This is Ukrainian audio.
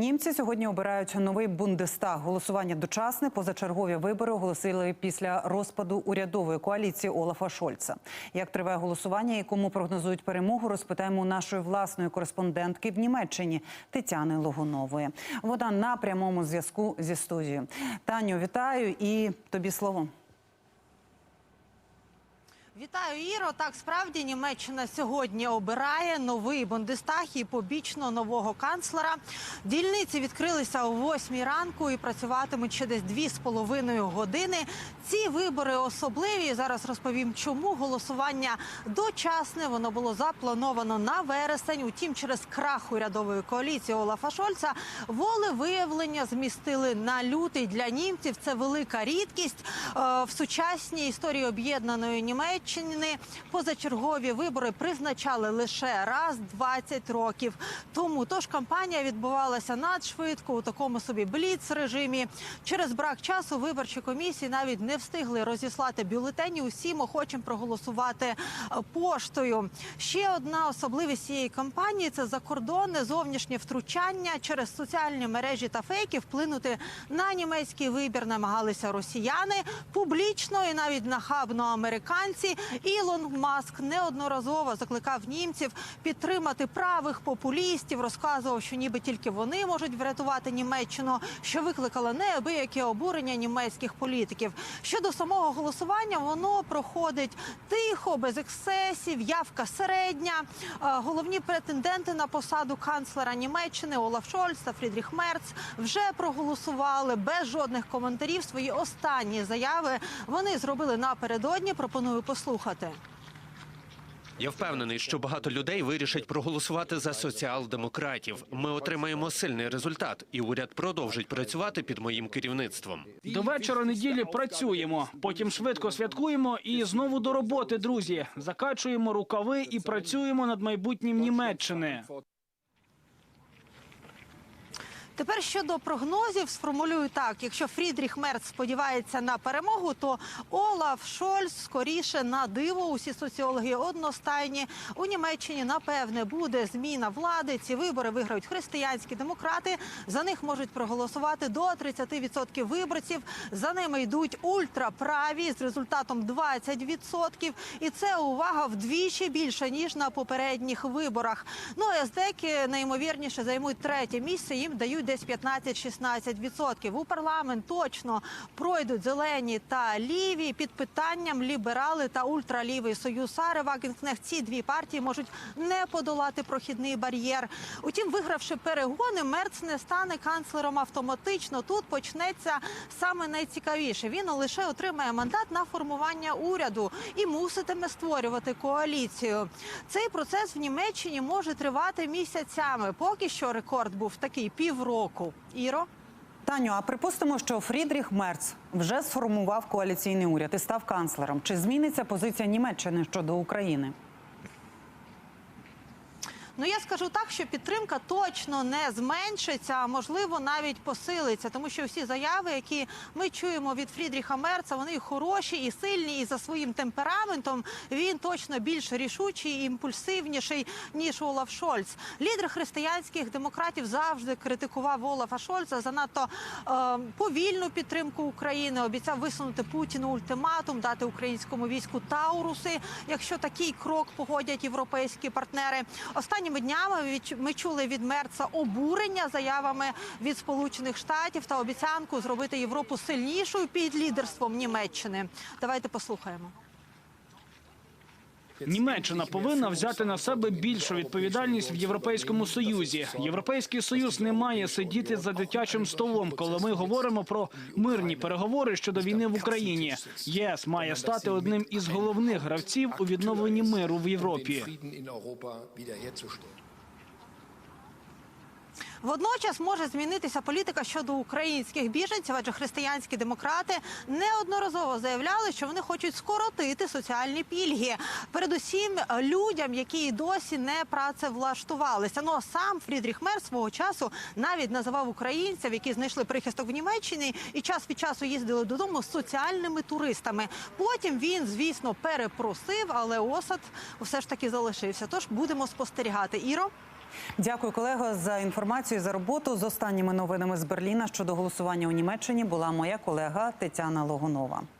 Німці сьогодні обирають новий Бундестаг. Голосування дочасне. Позачергові вибори оголосили після розпаду урядової коаліції Олафа Шольца. Як триває голосування і кому прогнозують перемогу, розпитаємо нашої власної кореспондентки в Німеччині Тетяни Логунової. Вона на прямому зв'язку зі студією. Таню, вітаю і тобі слово. Вітаю, Іро. Так, справді Німеччина сьогодні обирає новий Бундестаг і побічно нового канцлера. Дільниці відкрилися о 8 ранку і працюватимуть ще десь дві з половиною години. Ці вибори особливі. Зараз розповім, чому голосування дочасне. Воно було заплановано на вересень. Утім, через крах урядової коаліції Олафа Шольца волевиявлення змістили на лютий для німців. Це велика рідкість Е, в сучасній історії об'єднаної Німеччини. Позачергові вибори призначали лише раз 20 років тому. Тож кампанія відбувалася надшвидко у такому собі бліц режимі. Через брак часу виборчі комісії навіть не встигли розіслати бюлетені усім охочим проголосувати е, поштою. Ще одна особливість цієї кампанії це закордонне зовнішнє втручання через соціальні мережі та фейки вплинути на німецький вибір намагалися росіяни публічно і навіть нахабно американці. Ілон Маск неодноразово закликав німців підтримати правих популістів, розказував, що ніби тільки вони можуть врятувати Німеччину, що викликало неабияке обурення німецьких політиків. Щодо самого голосування, воно проходить тихо, без ексцесів, явка середня. Е, Головні претенденти на посаду канцлера Німеччини Олаф Шольц та Фрідріх Мерц вже проголосували без жодних коментарів. Свої останні заяви вони зробили напередодні. Пропоную послухати. Я впевнений, що багато людей вирішать проголосувати за соціал-демократів. Ми отримаємо сильний результат, і уряд продовжить працювати під моїм керівництвом. До вечора неділі працюємо, потім швидко святкуємо і знову до роботи, друзі. Закачуємо рукави і працюємо над майбутнім Німеччини. Тепер щодо прогнозів сформулюю так: якщо Фрідріх Мерц сподівається на перемогу, то Олаф Шольц скоріше на диво. Усі соціологи одностайні у Німеччині напевне буде зміна влади. Ці вибори виграють християнські демократи. За них можуть проголосувати до 30% виборців. За ними йдуть ультраправі з результатом 20%. І це увага вдвічі більше ніж на попередніх виборах. Ну СДЕКи найімовірніше займуть третє місце. Їм дають десь 15-16%. У парламент точно пройдуть зелені та ліві. Під питанням ліберали та ультралівий союз Сари Вагенкнехт. Ці дві партії можуть не подолати прохідний бар'єр. Утім, вигравши перегони, Мерц не стане канцлером автоматично. Тут почнеться саме найцікавіше. Він лише отримає мандат на формування уряду і муситиме створювати коаліцію. Цей процес в Німеччині може тривати місяцями. Поки що рекорд був такий півроку. Іро. Таню, а припустимо, що Фрідріх Мерц вже сформував коаліційний уряд і став канцлером. Чи зміниться позиція Німеччини щодо України? Ну я скажу так, що підтримка точно не зменшиться, а можливо навіть посилиться, тому що всі заяви, які ми чуємо від Фрідріха Мерца, вони хороші і сильні, і за своїм темпераментом він точно більш рішучий і імпульсивніший ніж Олаф Шольц. Лідер християнських демократів завжди критикував Олафа Шольца за надто е, повільну підтримку України. Обіцяв висунути Путіну ультиматум, дати українському війську Тауруси, якщо такий крок погодять європейські партнери. Останніми днями ми чули від Мерца обурення заявами від Сполучених Штатів та обіцянку зробити Європу сильнішою під лідерством Німеччини. Давайте послухаємо. Німеччина повинна взяти на себе більшу відповідальність в Європейському Союзі. Європейський союз не має сидіти за дитячим столом, коли ми говоримо про мирні переговори щодо війни в Україні. ЄС має стати одним із головних гравців у відновленні миру в Європі. Водночас може змінитися політика щодо українських біженців, адже християнські демократи неодноразово заявляли, що вони хочуть скоротити соціальні пільги, передусім людям, які досі не працевлаштувалися. Ну сам Фрідріх Мер свого часу навіть називав українців, які знайшли прихисток в Німеччині і час від часу їздили додому соціальними туристами. Потім він, звісно, перепросив, але осад все ж таки залишився. Тож будемо спостерігати. Іро. Дякую, колего, за інформацію за роботу. З останніми новинами з Берліна щодо голосування у Німеччині була моя колега Тетяна Логунова.